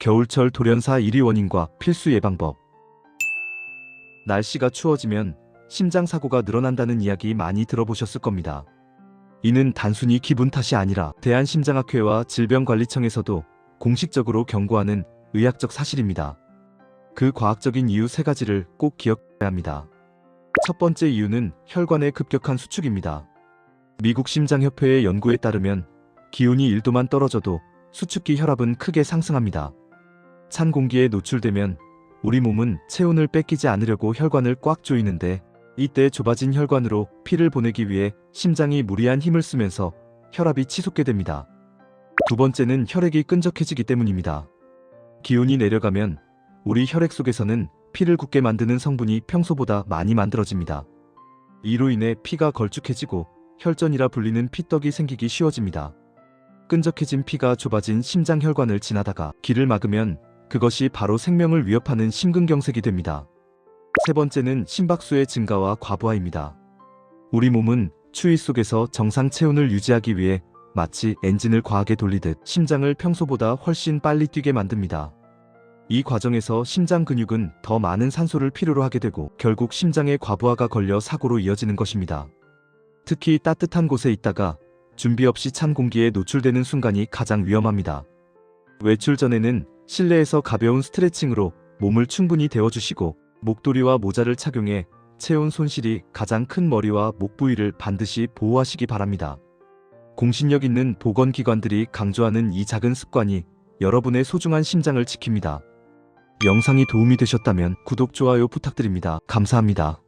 겨울철 돌연사 1위 원인과 필수 예방법. 날씨가 추워지면 심장 사고가 늘어난다는 이야기 많이 들어보셨을 겁니다. 이는 단순히 기분 탓이 아니라 대한심장학회와 질병관리청에서도 공식적으로 경고하는 의학적 사실입니다. 그 과학적인 이유 세 가지를 꼭 기억해야 합니다. 첫 번째 이유는 혈관의 급격한 수축입니다. 미국 심장협회의 연구에 따르면 기온이 1도만 떨어져도 수축기 혈압은 크게 상승합니다. 찬 공기에 노출되면 우리 몸은 체온을 뺏기지 않으려고 혈관을 꽉 조이는데 이때 좁아진 혈관으로 피를 보내기 위해 심장이 무리한 힘을 쓰면서 혈압이 치솟게 됩니다. 두 번째는 혈액이 끈적해지기 때문입니다. 기온이 내려가면 우리 혈액 속에서는 피를 굳게 만드는 성분이 평소보다 많이 만들어집니다. 이로 인해 피가 걸쭉해지고 혈전이라 불리는 피떡이 생기기 쉬워집니다. 끈적해진 피가 좁아진 심장 혈관을 지나다가 길을 막으면 그것이 바로 생명을 위협하는 심근경색이 됩니다. 세 번째는 심박수의 증가와 과부하입니다. 우리 몸은 추위 속에서 정상 체온을 유지하기 위해 마치 엔진을 과하게 돌리듯 심장을 평소보다 훨씬 빨리 뛰게 만듭니다. 이 과정에서 심장 근육은 더 많은 산소를 필요로 하게 되고 결국 심장에 과부하가 걸려 사고로 이어지는 것입니다. 특히 따뜻한 곳에 있다가 준비 없이 찬 공기에 노출되는 순간이 가장 위험합니다. 외출 전에는 실내에서 가벼운 스트레칭으로 몸을 충분히 데워주시고 목도리와 모자를 착용해 체온 손실이 가장 큰 머리와 목 부위를 반드시 보호하시기 바랍니다. 공신력 있는 보건기관들이 강조하는 이 작은 습관이 여러분의 소중한 심장을 지킵니다. 영상이 도움이 되셨다면 구독, 좋아요 부탁드립니다. 감사합니다.